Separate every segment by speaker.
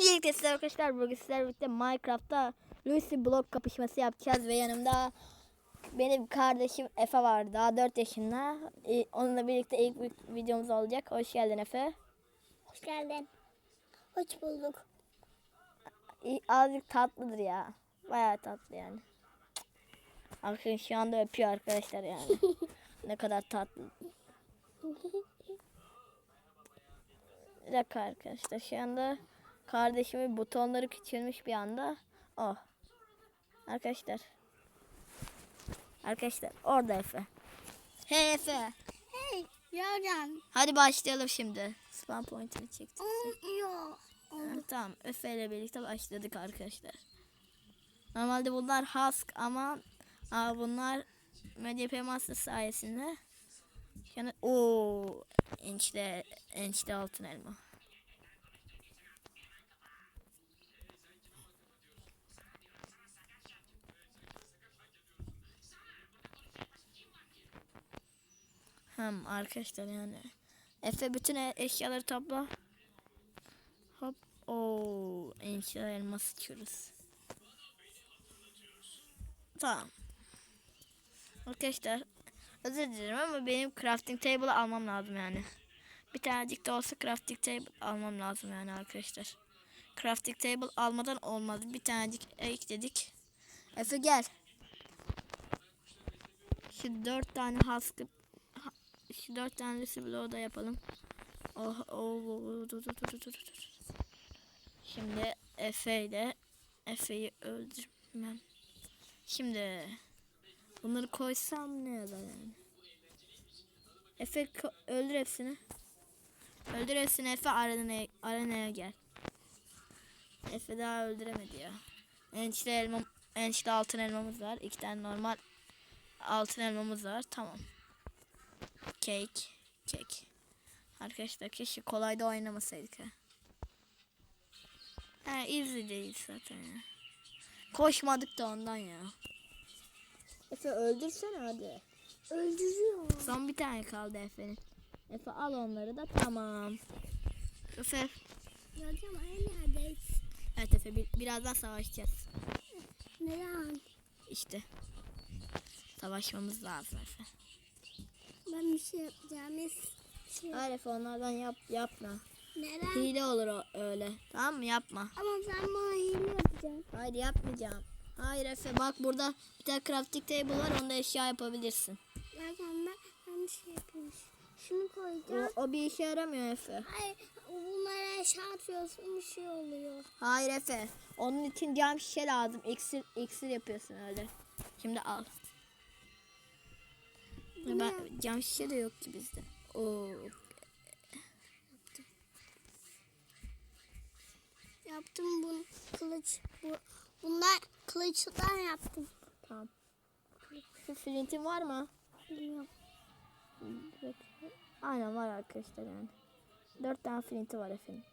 Speaker 1: Öncelikle sizler arkadaşlar bugün sizlerle birlikte Minecraft'ta Lucy blok kapışması yapacağız ve yanımda benim kardeşim Efe var daha 4 yaşında. Onunla birlikte ilk vi- videomuz olacak. Hoş geldin Efe.
Speaker 2: Hoş geldin. Hoş bulduk.
Speaker 1: Azıcık tatlıdır ya. Bayağı tatlı yani. Bakın şu anda öpüyor arkadaşlar yani. ne kadar tatlı. Bir dakika arkadaşlar şu anda kardeşimin butonları küçülmüş bir anda. Oh. Arkadaşlar. Arkadaşlar orada Efe. Hey Efe.
Speaker 2: Hey Yagan.
Speaker 1: Hadi başlayalım şimdi. Spam pointini çektim.
Speaker 2: Yok.
Speaker 1: Ha, tamam Efe ile birlikte başladık arkadaşlar. Normalde bunlar Husk ama aa, bunlar MDP Master sayesinde yani o ençte ençte altın elma. Hem arkadaşlar yani Efe bütün e- eşyaları topla. Hop. Oo, enşa elma sıçıyoruz. Tamam. Arkadaşlar özür dilerim ama benim crafting table almam lazım yani. Bir tanecik de olsa crafting table almam lazım yani arkadaşlar. Crafting table almadan olmaz. Bir tanecik ekledik. Efe gel. Şu dört tane husk ha- şu dört tane bloğu da yapalım. Oh, oh, oh, dur, dur, dur, dur, dur, dur. Şimdi Efe ile Efe'yi öldürmem. Şimdi bunları koysam ne yazar yani? Efe öldür hepsini. Öldür hepsini Efe arenaya, arenaya gel. Efe daha öldüremedi ya. Ençli elma, ençli altın elmamız var. İki tane normal altın elmamız var. Tamam. Cake. Cake. Arkadaşlar keşke kolay da oynamasaydık ha. He easy değil zaten ya. Koşmadık da ondan ya. Efe öldürsene hadi.
Speaker 2: Öldürüyor.
Speaker 1: Son bir tane kaldı Efe'nin. Efe al onları da tamam. Efe.
Speaker 2: Yagan aynı yerdeyiz.
Speaker 1: Evet Efe bir, birazdan savaşacağız.
Speaker 2: Neden?
Speaker 1: İşte. Savaşmamız lazım Efe.
Speaker 2: Ben bir şey yapacağım. Şey.
Speaker 1: Efe onlardan yap, yapma.
Speaker 2: Neden?
Speaker 1: Hile olur o öyle. Tamam mı yapma.
Speaker 2: Ama sen bana hile yapacaksın.
Speaker 1: Hayır yapmayacağım. Hayır Efe bak burada bir tane crafting table var onda eşya yapabilirsin.
Speaker 2: Yagan ben, ben bir şey yapayım. Şunu koyacağım.
Speaker 1: O, o bir işe yaramıyor Efe.
Speaker 2: Hayır bunlara aşağı atıyorsun bir şey oluyor.
Speaker 1: Hayır Efe. Onun için cam şişe lazım. İksir, iksir yapıyorsun öyle. Şimdi al. Ben, cam şişe de yok ki bizde. Oo.
Speaker 2: Yaptım bunu kılıç. Bu, bunlar kılıçtan yaptım.
Speaker 1: Tamam. Şu flintin var mı?
Speaker 2: Bilmiyorum.
Speaker 1: Aynen var arkadaşlar yani. Dört tane flinti var Efe'nin.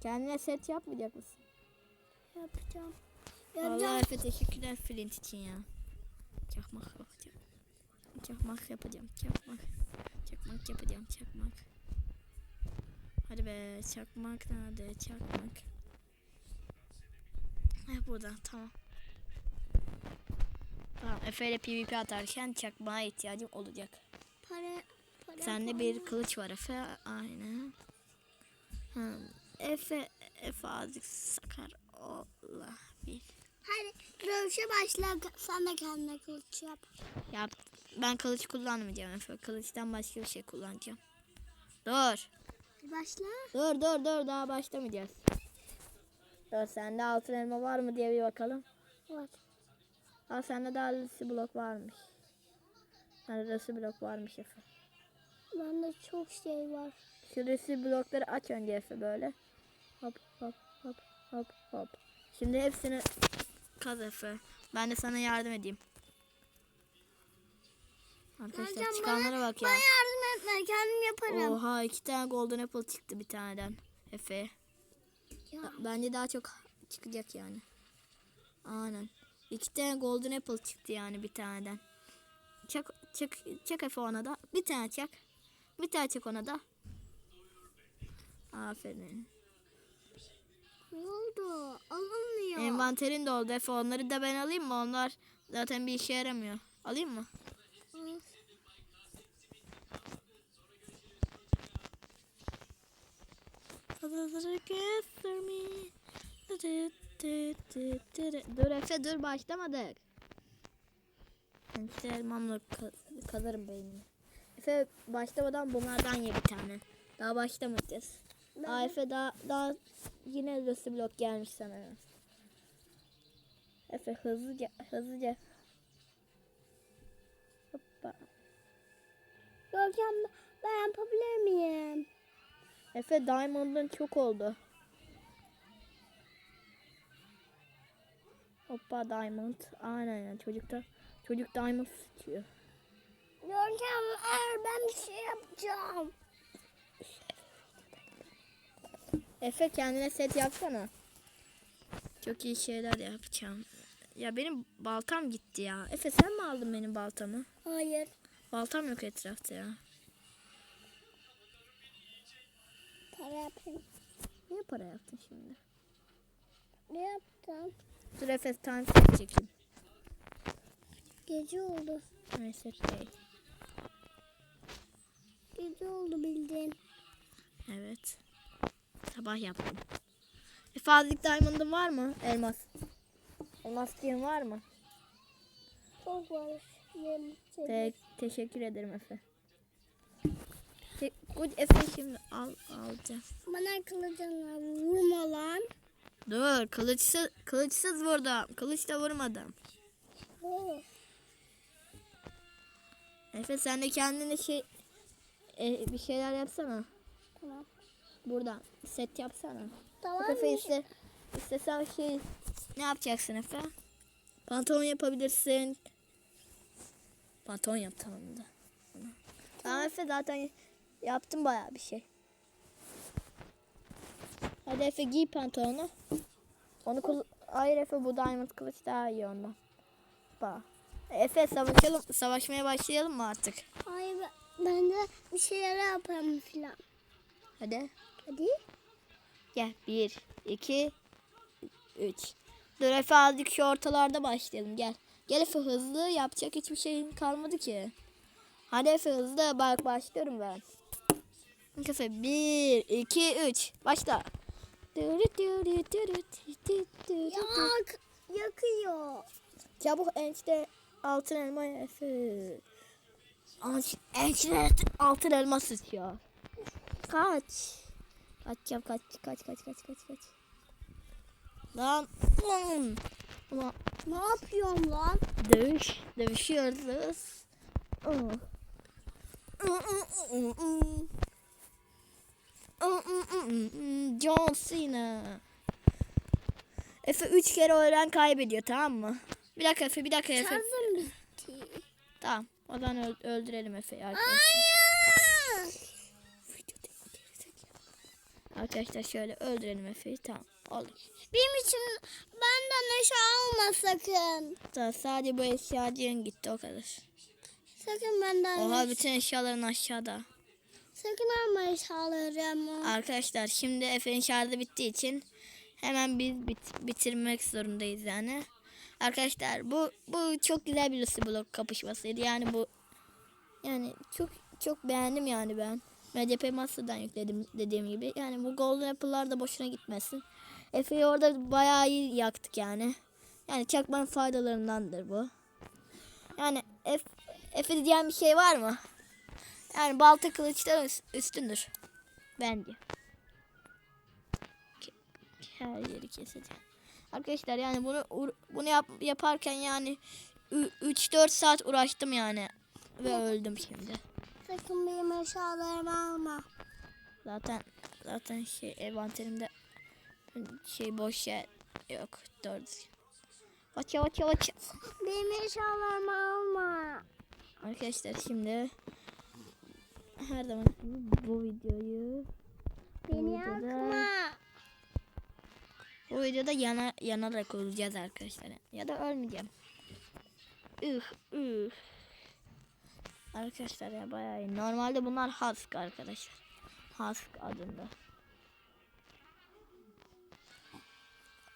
Speaker 1: Kendine set yapmayacak mısın?
Speaker 2: Yapacağım.
Speaker 1: Vallahi
Speaker 2: Yapacağım.
Speaker 1: Efe teşekkürler flint için ya. Çakmak yapacağım. Çakmak yapacağım. Çakmak. Çakmak yapacağım. Çakmak. Hadi be çakmak nerede? Çakmak. Heh burada tamam. Tamam Efe ile PvP atarken çakmağa ihtiyacım olacak.
Speaker 2: Para, para
Speaker 1: Sende bir kılıç var Efe. Aynen. Hmm. Efe, Efe azıcık sakar olabilir.
Speaker 2: Hadi dövüşe başla. Sen de kendine kılıç yap.
Speaker 1: Yap. Ben kılıç kullanmayacağım Efe. Kılıçtan başka bir şey kullanacağım. Dur.
Speaker 2: Başla.
Speaker 1: Dur dur dur daha başlamayacağız. Dur sende altın elma var mı diye bir bakalım.
Speaker 2: Var.
Speaker 1: Aa sende daha lüsi blok varmış. Lüsi blok varmış Efe.
Speaker 2: Bende çok şey var.
Speaker 1: Şu lüsi blokları aç önce Efe böyle. Hop hop hop hop hop. Şimdi hepsini kaz Efe. Ben de sana yardım edeyim. Arkadaşlar çıkanlara bak ya.
Speaker 2: Bana yardım etme. Kendim yaparım.
Speaker 1: Oha iki tane golden apple çıktı bir taneden. Efe.
Speaker 2: Ya.
Speaker 1: Bence daha çok çıkacak yani. Aynen. İki tane golden apple çıktı yani bir taneden. Çak, çak, çak Efe ona da. Bir tane çak. Bir tane çak ona da. Aferin.
Speaker 2: Ne oldu? Alınmıyor.
Speaker 1: Envanterin de oldu Efe. Onları da ben alayım mı? Onlar zaten bir işe yaramıyor. Alayım mı?
Speaker 2: Al.
Speaker 1: Dur Efe dur başlamadık. Elmamla ka- kazarım beynini. Efe başlamadan bunlardan ye bir tane. Daha başlamayacağız. Aa Efe daha, daha yine Lucy blok gelmiş sana. Efe hızlıca hızlıca. Hoppa.
Speaker 2: Görkem ben yapabilir miyim?
Speaker 1: Efe Diamond'ın çok oldu. Hoppa Diamond. Aynen yani çocukta. Çocuk Diamond istiyor.
Speaker 2: Görkem eğer ben bir şey yapacağım.
Speaker 1: Efe kendine set yapsana. Çok iyi şeyler yapacağım. Ya benim baltam gitti ya. Efe sen mi aldın benim baltamı?
Speaker 2: Hayır.
Speaker 1: Baltam yok etrafta ya.
Speaker 2: Para yapayım.
Speaker 1: Niye para yaptın şimdi?
Speaker 2: Ne yaptım?
Speaker 1: Dur Efe set çekeyim.
Speaker 2: Gece oldu.
Speaker 1: Neyse şey.
Speaker 2: Gece oldu bildiğin.
Speaker 1: Evet. Sabah yaptım. Efe azlık diamond'ın var mı? Elmas. Elmas diyen var mı?
Speaker 2: Çok var.
Speaker 1: Te- teşekkür ederim Efe. Good Efe şimdi al alacağım.
Speaker 2: Bana kılıcınla vurma lan.
Speaker 1: Dur kılıçsız kılıçsız vurdum. Kılıçla vurmadım. Efe sen de kendine şey e, bir şeyler yapsana.
Speaker 2: Tamam.
Speaker 1: Buradan set yapsana.
Speaker 2: Tamam.
Speaker 1: Bak Efe iste, istesen şey ne yapacaksın Efe? Pantolon yapabilirsin. Pantolon yap tamam da. Tamam Efe zaten yaptım bayağı bir şey. Hadi Efe giy pantolonu. Onu kul Hayır Efe bu diamond kılıç daha iyi ondan. Bak. Efe savaşalım, savaşmaya başlayalım mı artık?
Speaker 2: Hayır ben de bir şeyler yaparım filan.
Speaker 1: Hadi.
Speaker 2: Hadi.
Speaker 1: Gel. Bir, iki, üç. Dur Efe azıcık şu ortalarda başlayalım. Gel. Gel Efe hızlı. Yapacak hiçbir şeyin kalmadı ki. Hadi Efe hızlı. Bak başlıyorum ben. Efe. Bir, iki, üç. Başla.
Speaker 2: Yak. Yakıyor.
Speaker 1: Çabuk ençte altın elma Efe. Enç- Ençte altın elma sıçıyor. Kaç. Kaç yap kaç kaç kaç kaç kaç kaç. Lan. Ulan.
Speaker 2: Ne yapıyorsun lan?
Speaker 1: Dövüş. Dövüşüyoruz. Oh. John Cena. Efe 3 kere öğren kaybediyor tamam mı? Bir dakika Efe bir dakika Efe. Tamam. O zaman öl- öldürelim Efe'yi arkadaşlar. Arkadaşlar şöyle öldürelim Efe'yi. Tamam. Olur.
Speaker 2: Benim için benden eşya alma sakın.
Speaker 1: Tamam, sadece bu eşyacığın gitti o kadar.
Speaker 2: Sakın benden
Speaker 1: Oha bütün eşyaların aşağıda.
Speaker 2: Sakın alma eşyalarımı.
Speaker 1: Arkadaşlar şimdi Efe'nin şarjı bittiği için hemen biz bit- bitirmek zorundayız yani. Arkadaşlar bu bu çok güzel bir Lucy Block kapışmasıydı. Yani bu yani çok çok beğendim yani ben. MDP Master'dan yükledim dediğim gibi. Yani bu Golden Apple'lar da boşuna gitmesin. Efe'yi orada bayağı iyi yaktık yani. Yani çakmanın faydalarındandır bu. Yani F, Efe diyen bir şey var mı? Yani balta kılıçtan üst- üstündür. Bence. Her yeri keseceğim. Arkadaşlar yani bunu bunu yap, yaparken yani 3-4 saat uğraştım yani. Ve öldüm şimdi.
Speaker 2: Sakın benim eşyalarımı alma.
Speaker 1: Zaten zaten şey envanterimde şey boş yer yok. Düzgün. Vaça vaça vaça.
Speaker 2: Benim eşyalarımı alma.
Speaker 1: Arkadaşlar şimdi her zaman bu videoyu
Speaker 2: Beni
Speaker 1: videoda-
Speaker 2: yakma.
Speaker 1: Bu videoda yana, yanarak olacağız arkadaşlar. Ya da ölmeyeceğim. Üh üh. Arkadaşlar ya bayağı iyi. Normalde bunlar Husk arkadaşlar. Husk adında.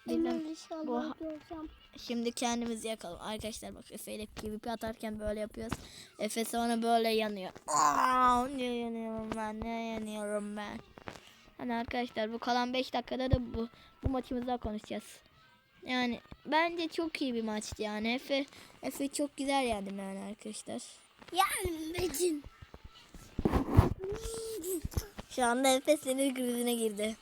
Speaker 2: İnşallah
Speaker 1: bu-
Speaker 2: göreceğim.
Speaker 1: Şimdi kendimizi yakalım. Arkadaşlar bak Efe ile PvP atarken böyle yapıyoruz. Efe sonra böyle yanıyor. Aa, ne yanıyorum ben ne yanıyorum ben. Hani arkadaşlar bu kalan 5 dakikada da bu, bu maçımızda konuşacağız. Yani bence çok iyi bir maçtı yani. Efe, Efe çok güzel yendim yani arkadaşlar.
Speaker 2: Yani Metin.
Speaker 1: Şu anda Efe sinir krizine girdi.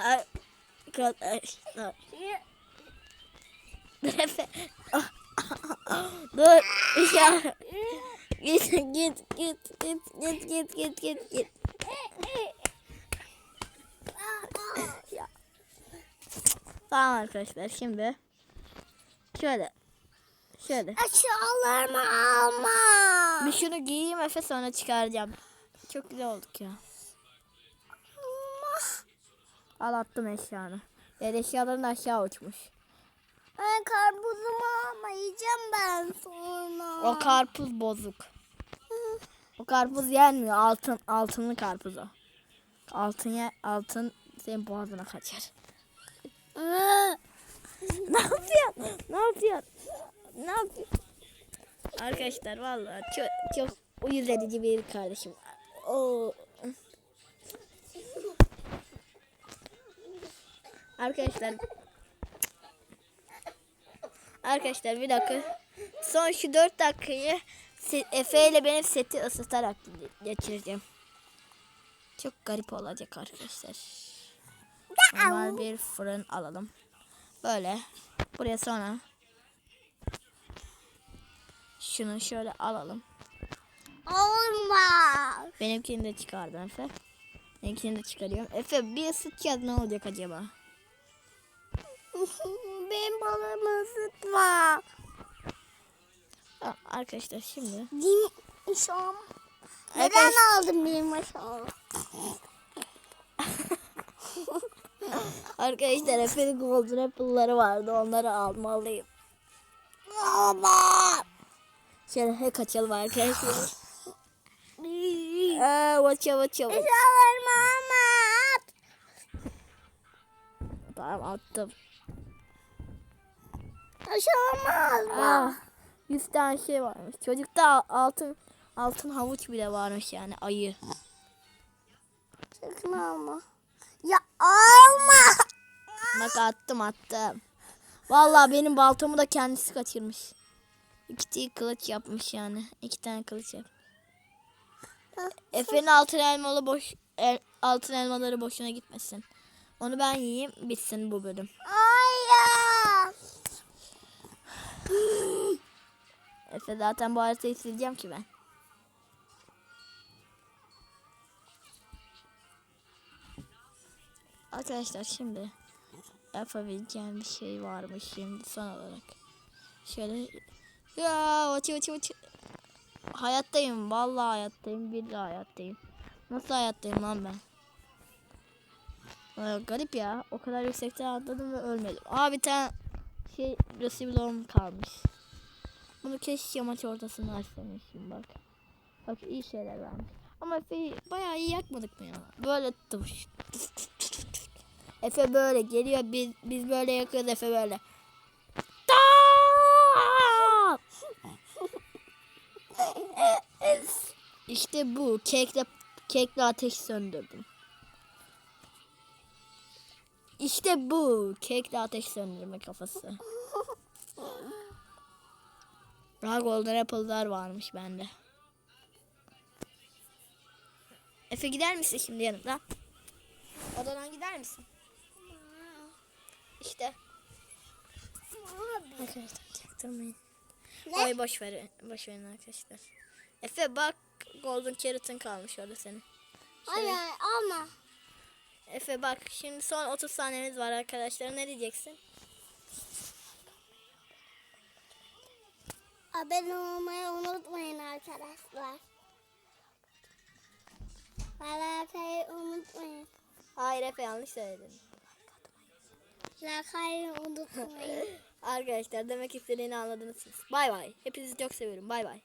Speaker 1: Arkadaşlar. Dur. Ya. Git git git git git git git git git. Tamam arkadaşlar şimdi şöyle şöyle
Speaker 2: Eşyalarımı alma.
Speaker 1: bir şunu giyeyim Efe sonra çıkaracağım. Çok güzel olduk ya. Al attım eşyanı. Diğer eşyaların aşağı uçmuş.
Speaker 2: Ben karpuzumu yiyeceğim ben sonra.
Speaker 1: O karpuz bozuk. O karpuz yenmiyor. Altın altınlı karpuz o. Altın ye, altın senin boğazına kaçar. ne yapıyorsun? Ne yapıyorsun? Ne yapıyorsun? Arkadaşlar vallahi çok çok uyuz edici bir kardeşim. Oo. Arkadaşlar Arkadaşlar bir dakika. Son şu 4 dakikayı Efe ile benim seti ısıtarak geçireceğim. Çok garip olacak arkadaşlar. Normal bir fırın alalım. Böyle. Buraya sonra şunu şöyle alalım.
Speaker 2: Olmaz.
Speaker 1: Benimkini de çıkardım Efe. Benimkini de çıkarıyorum. Efe bir ısıtacağız ne olacak acaba?
Speaker 2: Benim balığımı ısıtma.
Speaker 1: Arkadaşlar şimdi.
Speaker 2: Benim aşağım. Neden
Speaker 1: Arkadaş-
Speaker 2: aldın benim aşağımı?
Speaker 1: Arkadaşlar Efe'nin golden apple'ları vardı. Onları almalıyım.
Speaker 2: Baba.
Speaker 1: Şöyle hack açalım arkadaşlar. Aa.
Speaker 2: Eşyalarımı alma. At.
Speaker 1: Tamam attım.
Speaker 2: Aşağıma alma.
Speaker 1: Aa, 100 tane şey varmış. Çocukta al- altın altın havuç bile varmış yani ayı.
Speaker 2: Sakın alma. Ya alma.
Speaker 1: Bak attım attım. Vallahi benim baltamı da kendisi kaçırmış. İki tane kılıç yapmış yani. İki tane kılıç yap. Efe'nin altın elmalı boş el- altın elmaları boşuna gitmesin. Onu ben yiyeyim bitsin bu bölüm.
Speaker 2: Hayır.
Speaker 1: Efe zaten bu haritayı sileceğim ki ben. Arkadaşlar şimdi yapabileceğim bir şey varmış şimdi son olarak. Şöyle ya uçu uçu uçu. Hayattayım vallahi hayattayım bir hayattayım. Nasıl hayattayım lan ben? Ee, garip ya. O kadar yüksekten atladım ve ölmedim. Aa bir tane şey resibloğum kalmış. Bunu keşke maç ortasında açsamışım bak. Bak iyi şeyler varmış. Ama Efe'yi bayağı iyi yakmadık mı ya? Böyle tuş. Efe böyle geliyor biz, biz böyle yakıyoruz Efe böyle. İşte bu kekle kekle ateş söndürdüm. İşte bu kekle ateş söndürme kafası. Daha golden apple'lar varmış bende. Efe gider misin şimdi yanımda? Odadan gider misin? İşte. Arkadaşlar çaktırmayın. Ay boş ver, boş verin arkadaşlar. Efe bak golden carrot'ın kalmış orada senin.
Speaker 2: Hayır alma.
Speaker 1: Efe bak şimdi son 30 saniyeniz var arkadaşlar. Ne diyeceksin?
Speaker 2: Abone olmayı unutmayın arkadaşlar. Alakayı unutmayın.
Speaker 1: Hayır Efe yanlış söyledin.
Speaker 2: Alakayı unutmayın.
Speaker 1: Arkadaşlar demek istediğini anladınız siz. Bay bay. Hepinizi çok seviyorum. Bay bay.